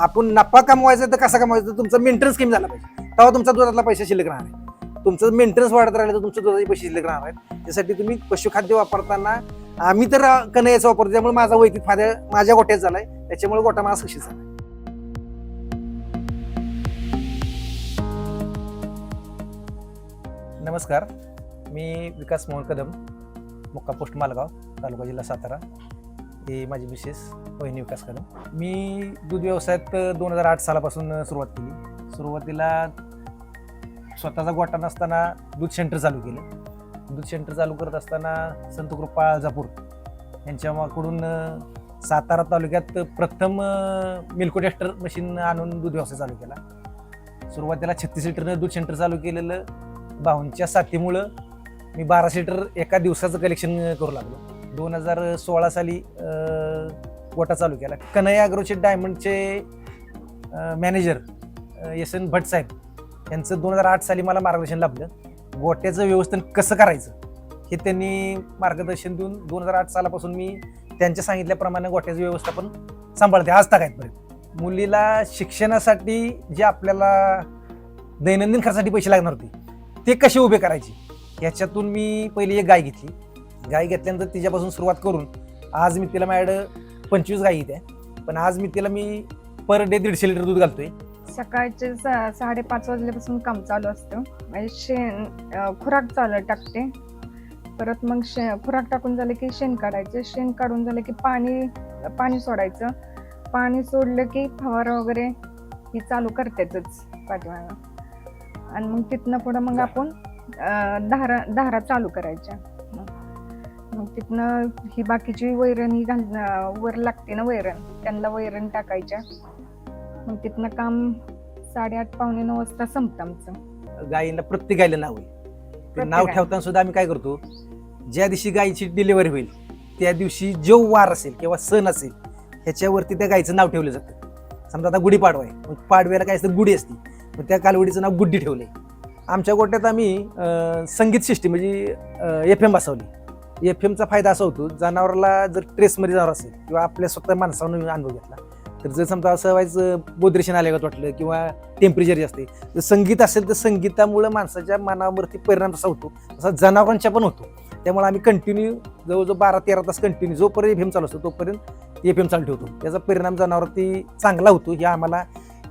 आपण नफा कमवायचा तर कसा कमवायचा तुमचा मेंटेनन्स कमी झाला पाहिजे. तेव्हा तुमचा दुधातला पैसा शिल्लक राहणार आहे तुमचं मेंटेनन्स वाढत राहिलं तर तुमच्या दुधाचे पैसे शिल्लक राहणार आहेत. त्यासाठी तुम्ही पशुखाद्य वापरताना आम्ही तर कनयाचा वापरतो त्यामुळे माझा वैयक्तिक फायदा माझ्या गोट्यात झालाय. त्याच्यामुळे गोटा माझा सक्षी झाला नमस्कार. मी विकास मोहन कदम मुक्का पोस्ट मालगाव तालुका जिल्हा सातारा. ही माझी मिसेस वहिनी विकास कदम. मी दूध व्यवसायात दोन हजार आठ सालापासून सुरुवात केली. सुरुवातीला स्वतःचा गोटा नसताना दूध सेंटर चालू केलं. दूध सेंटर चालू करत असताना संत कृपा जापूर यांच्याकडून सातारा तालुक्यात प्रथम मिल्को टेस्टर मशीन आणून दूध व्यवसाय चालू केला. सुरुवातीला छत्तीस लिटरनं दूध सेंटर चालू केलेलं. भाऊंच्या साथीमुळं मी बारा लिटर एका दिवसाचं कलेक्शन करू लागलो. दोन हजार सोळा साली गोटा चालू केला. कन्हैया अग्रोचे डायमंडचे मॅनेजर एस एन भट साहेब यांचं दोन हजार आठ साली मला मार्गदर्शन लाभलं. गोट्याचं व्यवस्थापन कसं करायचं हे त्यांनी मार्गदर्शन देऊन दोन हजार आठ सालापासून मी त्यांच्या सांगितल्याप्रमाणे गोट्याचं व्यवस्थापन सांभाळते आज तागायतपर्यंत मुलीला शिक्षणासाठी जे आपल्याला दैनंदिन खर्चासाठी पैसे लागणार होते ते कसे उभे करायचे याच्यातून मी पहिली एक गाय घेतली. गाय घेतल्यानंतर तिच्यापासून सुरुवात करून आज मी तिला माझ्याकडं पंचवीस गायी आहेत पण आज मी तिला मी पर डे दीडशे लिटर दूध घालतोय. सकाळचे सा- साडेपाच वाजल्यापासून काम चालू असतं. म्हणजे शेण अं, खुराक चालू टाकते. परत मग शे खुराक टाकून झालं की शेण काढायचं. शेण काढून झालं की पाणी पाणी सोडायचं. पाणी सोडलं की फवारा वगैरे ही चालू करतातच पाठीमागं. आणि मग तिथनं पुढं मग आपण अं, धारा धारा चालू करायच्या. तिथनं ही बाकीची वैरण ही घाल वर लागते ना वैरण. त्यांना वैरण टाकायच्या. मग तिथनं काम साडेआठ पावणे नऊ वाजता संपतं आमचं. गायीला प्रत्येक गायला नाव आहे. ते नाव गायीला. ठेवताना सुद्धा आम्ही काय करतो ज्या दिवशी गायीची डिलिव्हरी होईल त्या दिवशी जो वार असेल किंवा सण असेल ह्याच्यावरती त्या गायीचं नाव ठेवलं जातं. समजा आता गुढीपाडवा आहे. मग पाडव्याला काय असतं? गुढी असते. मग त्या कालवडीचं नाव गुड्डी ठेवलंय. आमच्या गोट्यात आम्ही अं, संगीत सिस्टीम म्हणजे एफ एम बसवली. एफ एमचा फायदा असा होतो जनावराला जर ट्रेसमध्ये जाणार असेल किंवा आपल्या स्वतः माणसानं अनुभव घेतला तर जर समजा असं व्हायचं बोद्रेशन आल्यागत वाटलं किंवा टेम्परेचर असते जर संगीत असेल तर संगीतामुळं माणसाच्या मनावरती परिणाम तसा होतो तसा जनावरांच्या पण होतो. त्यामुळे आम्ही कंटिन्यू जवळजवळ बारा तेरा तास कंटिन्यू जोपर्यंत एफ एम चालू असतो तोपर्यंत एफ एम चालू ठेवतो. त्याचा परिणाम जनावरती चांगला होतो हे आम्हाला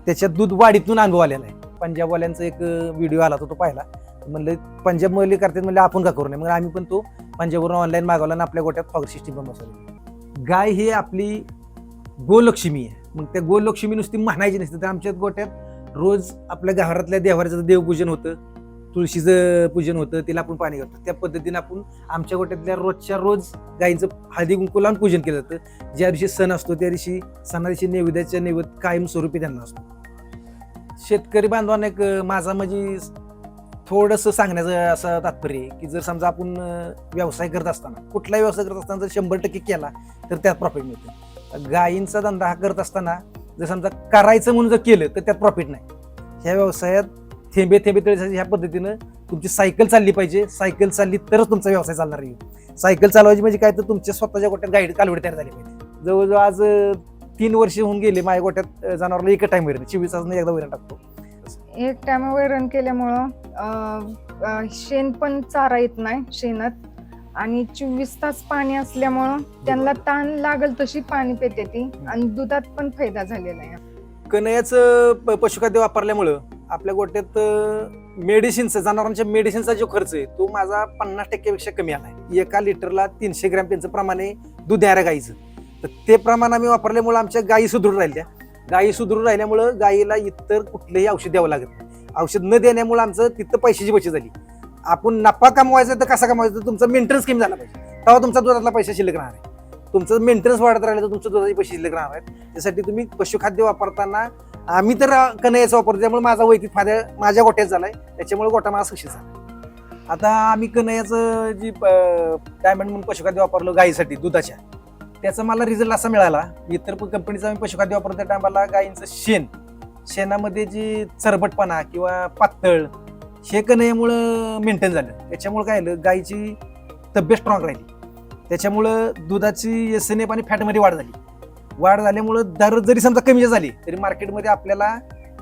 त्याच्या दूध वाढीतून अनुभव आलेला आहे. पंजाबवाल्यांचा एक व्हिडिओ आला होता तो पाहिला. म्हणलं पंजाबमध्ये करतात म्हणलं आपण का करू नये मग आम्ही पण तो म्हणजे पंजाबवरून ऑनलाईन मागवला आणि आपल्या गोट्यात फॉगर सिस्टीम पण बसवली. गाय ही आपली गोलक्ष्मी आहे. मग त्या गोलक्ष्मी नुसती म्हणायची नसते. तर आमच्या गोट्यात रोज आपल्या घरातल्या देवाऱ्याचं देवपूजन होतं. तुळशीचं पूजन होतं. तिला आपण पाणी घालतो. त्या पद्धतीने आपण आमच्या गोट्यातल्या रोजच्या रोज गायींचं हळदी कुंकू लावून पूजन केलं जातं. ज्या दिवशी सण असतो त्या दिवशी सणा दिवशी नैवेद्याच्या नैवेद्य कायमस्वरूपी त्यांना असतो. शेतकरी बांधवांना एक माझा म्हणजे थोडंसं सांगण्याचं असं तात्पर्य आहे की जर समजा आपण व्यवसाय करत असताना कुठलाही व्यवसाय करत असताना जर शंभर टक्के केला तर त्यात प्रॉफिट मिळतं. गायींचा धंदा हा करत असताना जर समजा करायचं म्हणून जर केलं तर त्यात प्रॉफिट नाही. ह्या व्यवसायात थेंबे थेंबे तळे ह्या पद्धतीनं तुमची सायकल चालली पाहिजे. सायकल चालली तरच तुमचा व्यवसाय चालणार आहे. सायकल चालवायची म्हणजे काय? तर तुमच्या स्वतःच्या गोट्यात गाईड कालवडी तयार झाली पाहिजे. जवळजवळ आज तीन वर्ष होऊन गेले माझ्या गोट्यात जनावरला एक टाईम वैरण चोवीस तास एकदा वैरण टाकतो. एक टाइम वैरण केल्यामुळं शेण पण चारा येत नाही शेणात. आणि चोवीस तास पाणी असल्यामुळं त्यांना ताण लागल तशी पाणी पेते ती. आणि दुधात पण फायदा झालेला आहे. कन्हयाचं प- पशुखाद्य वापरल्यामुळं आपल्या गोट्यात मेडिसिनचा जनावरांच्या मेडिसिनचा जो खर्च आहे तो माझा पन्नास टक्क्यापेक्षा कमी आला आहे एका लिटरला तीनशे ग्रॅम त्यांचं प्रमाण आहे दूध द्यायला गाईचं. तर ते प्रमाण आम्ही वापरल्यामुळं आमच्या गायी सुदृढ राहिल्या. गायी सुदृढ राहिल्यामुळं गायीला इतर कुठलंही औषध द्यावं लागत नाही. औषध न देण्यामुळं आमचं तिथं पैशाची बचत झाली. आपण नफा कमवायचा तर कसा कमवायचा? तुमचा मेंटेनन्स कमी झाला पाहिजे. तेव्हा तुमचा दुधातला पैसा शिल्लक राहणार आहे. तुमचं मेंटेनन्स वाढत राहिलं तर तुमच्या दुधाचे पैसे शिल्लक राहणार आहेत त्यासाठी तुम्ही पशुखाद्य वापरताना आम्ही तर कनयाचा वापरतो. त्यामुळे माझा वैयक्तिक फायदा माझ्या गोट्यात झाला आहे त्याच्यामुळे गोटा माझा सक्सेस झाला. आता आम्ही कन्हयाचं जी डायमंड म्हणून पशुखाद्य वापरलं गायीसाठी दुधाच्या. त्याचा मला रिझल्ट असा मिळाला. इतर कंपनीचा आम्ही पशुखाद्य वापरतो त्या टायमाला गायींचं शेण. शेणामध्ये जी चरबटपणा किंवा पातळ हे कन्हयामुळं मेंटेन झालं. त्याच्यामुळं काय झालं गायीची तब्येत स्ट्रॉंग राहिली. त्याच्यामुळं दुधाची एस एन एफ आणि फॅटमध्ये वाढ झाली. वाढ झाल्यामुळं दर जरी समजा कमी झाली तरी मार्केटमध्ये आपल्याला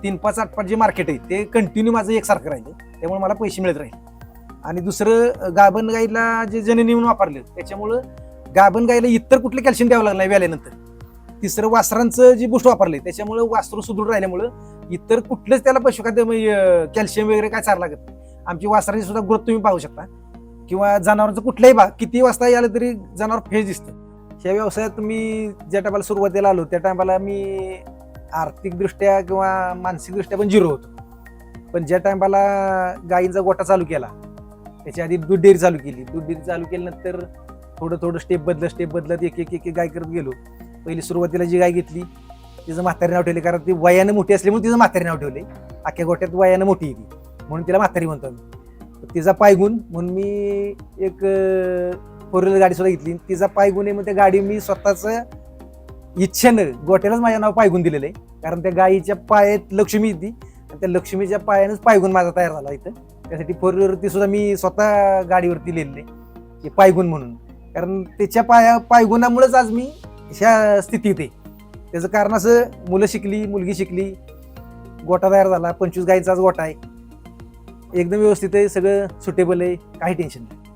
तीन पाच आठ पाच जे मार्केट आहे ते कंटिन्यू माझं एकसारखं राहिलं. त्यामुळे मला पैसे मिळत राहील. आणि दुसरं गाभण गाईला जे जननी म्हणून वापरलं त्याच्यामुळं गाभण गाईला इतर कुठलं कॅल्शियम द्यावं लागलं नाही व्याल्यानंतर. तिसरं वासरांचं जी बुस्ट वापरले त्याच्यामुळे वासरू सुदृढ राहिल्यामुळं इतर कुठलंच त्याला पशुखाद्य कॅल्शियम वगैरे काय चार लागत नाही. आमची वासरांची सुद्धा ग्रोथ तुम्ही पाहू शकता. किंवा जनावरांचं कुठलंही भाग किती वाजता आलं तरी जनावर फेज दिसतं. ह्या व्यवसायात मी ज्या टायमाला सुरुवातीला आलो त्या टायमाला मी आर्थिकदृष्ट्या किंवा मानसिकदृष्ट्या पण झिरो होतो. पण ज्या टायमाला गायींचा गोटा चालू केला त्याच्या आधी दूध डेअरी चालू केली. दूध डेअरी चालू केल्यानंतर थोडं थोडं स्टेप बदलत स्टेप बदलत एक एक एक एक गाय करत गेलो. पहिली सुरुवातीला जी गाय घेतली तिचं म्हातारी नाव ठेवले कारण ती वयानं मोठी असल्यामुळे तिचं म्हातारी नाव ठेवले. अख्ख्या गोट्यात वयानं मोठी आहे ती. म्हणून तिला म्हातारी म्हणतो आम्ही तिचा पायगुण म्हणून मी एक फोर व्हीलर गाडी सुद्धा घेतली. तिचा पायगुण आहे मग त्या गाडी मी स्वतःच इच्छेनं गोट्यालाच माझं नाव पायगुण दिलेलं आहे. कारण त्या गायीच्या पायात लक्ष्मी येते आणि त्या लक्ष्मीच्या पायानंच पायगुण माझा तयार झाला इथं. त्यासाठी फोर व्हीलरवरती सुद्धा मी स्वतः गाडीवरती लिहिलेले की पायगुण म्हणून. कारण त्याच्या पाया पायगुणामुळेच आज मी ह्या स्थितीत आहे. त्याचं कारण असं मुलं शिकली मुलगी शिकली गोटा तयार झाला पंचवीस गायीचा आज गोटा आहे. एकदम व्यवस्थित आहे सगळं सुटेबल आहे काही टेन्शन नाही.